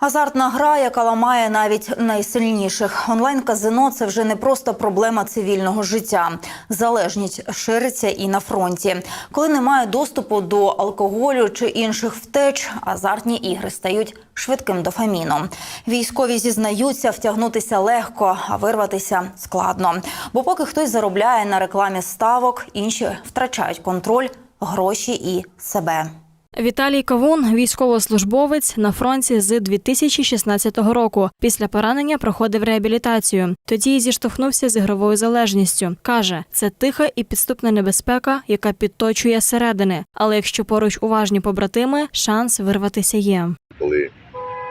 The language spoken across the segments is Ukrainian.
Азартна гра, яка ламає навіть найсильніших. Онлайн-казино це вже не просто проблема цивільного життя. Залежність шириться і на фронті. Коли немає доступу до алкоголю чи інших втеч, азартні ігри стають швидким дофаміном. Військові зізнаються, втягнутися легко, а вирватися складно. Бо поки хтось заробляє на рекламі ставок, інші втрачають контроль, гроші і себе. Віталій Кавун, військовослужбовець на фронті з 2016 року. Після поранення проходив реабілітацію. Тоді зіштовхнувся з ігровою залежністю. каже, це тиха і підступна небезпека, яка підточує середини. Але якщо поруч уважні побратими, шанс вирватися є. коли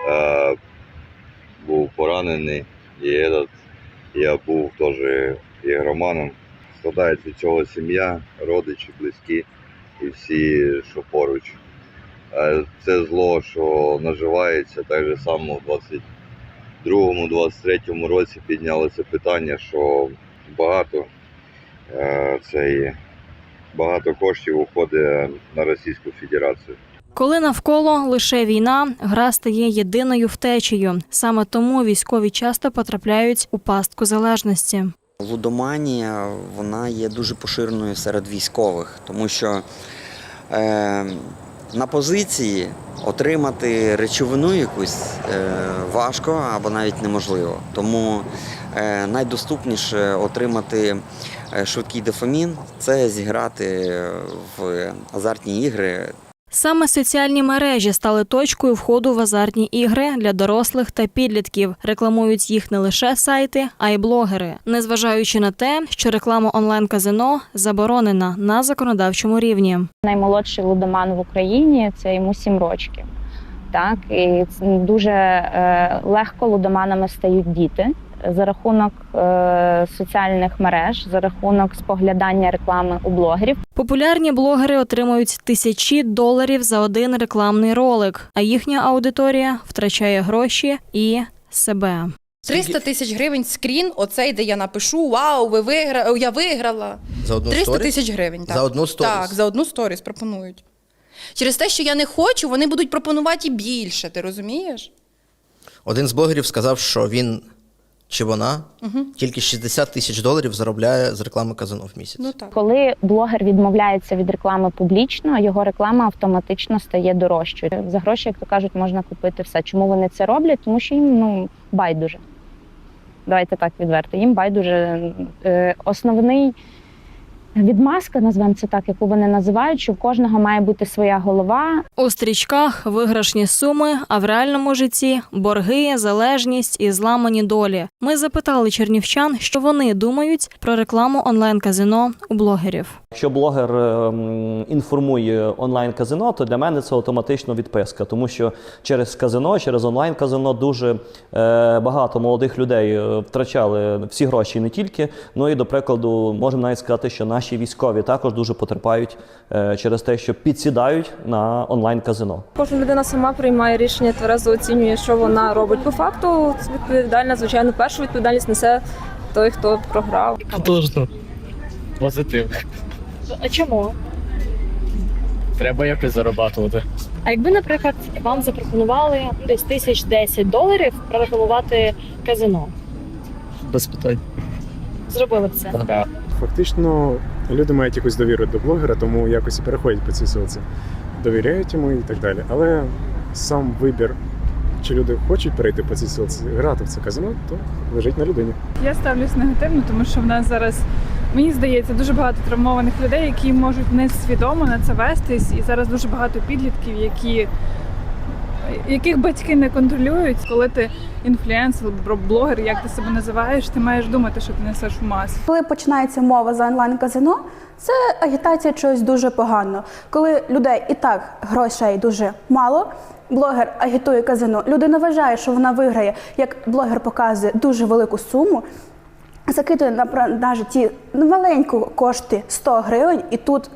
е, був поранений, і этот, я був теж ігроманом. Складається цього сім'я, родичі, близькі і всі, що поруч. Це зло, що наживається, так же само у 22-23 році піднялося питання, що багато е, цей, багато коштів уходить на Російську Федерацію. Коли навколо лише війна, гра стає єдиною втечею. Саме тому військові часто потрапляють у пастку залежності. Лудоманія вона є дуже поширеною серед військових, тому що е, на позиції отримати речовину якусь е, важко або навіть неможливо. Тому е, найдоступніше отримати е, швидкий дофамін це зіграти в азартні ігри Саме соціальні мережі стали точкою входу в азартні ігри для дорослих та підлітків. Рекламують їх не лише сайти, а й блогери, незважаючи на те, що реклама онлайн-казино заборонена на законодавчому рівні. Наймолодший лудоман в Україні це йому 7 років. Так, і дуже е, легко лудоманами стають діти за рахунок е, соціальних мереж, за рахунок споглядання реклами у блогерів. Популярні блогери отримують тисячі доларів за один рекламний ролик, а їхня аудиторія втрачає гроші і себе. 300 тисяч гривень скрін, оцей, де я напишу Вау, ви вигра... я виграла. За одну 300 сторіс? тисяч гривень. Так. За одну сторіс? Так, за одну сторіс пропонують. Через те, що я не хочу, вони будуть пропонувати і більше, ти розумієш? Один з блогерів сказав, що він чи вона тільки 60 тисяч доларів заробляє з реклами казино в місяць. Ну так. Коли блогер відмовляється від реклами публічно, його реклама автоматично стає дорожчою. За гроші, як то кажуть, можна купити все. Чому вони це роблять? Тому що їм ну байдуже. Давайте так відверто. Їм байдуже Е, основний відмазка, назвемо це так, яку вони називають, що в кожного має бути своя голова, У стрічках виграшні суми, а в реальному житті борги, залежність і зламані долі. Ми запитали чернівчан, що вони думають про рекламу онлайн-казино у блогерів. Якщо блогер ем, інформує онлайн-казино, то для мене це автоматично відписка, тому що через казино, через онлайн-казино дуже е, багато молодих людей е, втрачали всі гроші не тільки. Ну і до прикладу, можемо навіть сказати, що наші військові також дуже потерпають е, через те, що підсідають на онлайн-казино. Кожна людина сама приймає рішення, тверезо оцінює, що вона робить. По факту відповідальна, звичайно, першу відповідальність несе той, хто програв. Должно. Позитив. А чому? Треба якось зарабатувати. А якби, наприклад, вам запропонували десь тисяч десять доларів прорекламувати казино, Без питань. зробили б це? Так. Фактично, люди мають якусь довіру до блогера, тому якось і переходять по цій силці. Довіряють йому і так далі. Але сам вибір, чи люди хочуть перейти по цій силці, грати в це казино, то лежить на людині. Я ставлюсь негативно, тому що в нас зараз мені здається дуже багато травмованих людей, які можуть несвідомо на це вестись, і зараз дуже багато підлітків, які яких батьки не контролюють, коли ти інфлюенсер, блогер, як ти себе називаєш, ти маєш думати, що ти несеш в мас. Коли починається мова за онлайн-казино, це агітація чогось дуже поганого. Коли людей і так грошей дуже мало, блогер агітує казино, людина вважає, що вона виграє, як блогер показує дуже велику суму, закидує на навіть ті маленьку кошти 100 гривень, і тут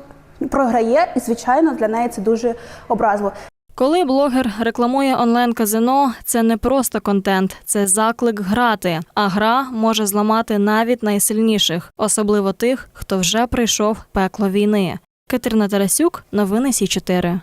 програє, і звичайно для неї це дуже образливо. Коли блогер рекламує онлайн-казино, це не просто контент, це заклик грати. А гра може зламати навіть найсильніших, особливо тих, хто вже пройшов пекло війни. Катерина Тарасюк, новини Сі 4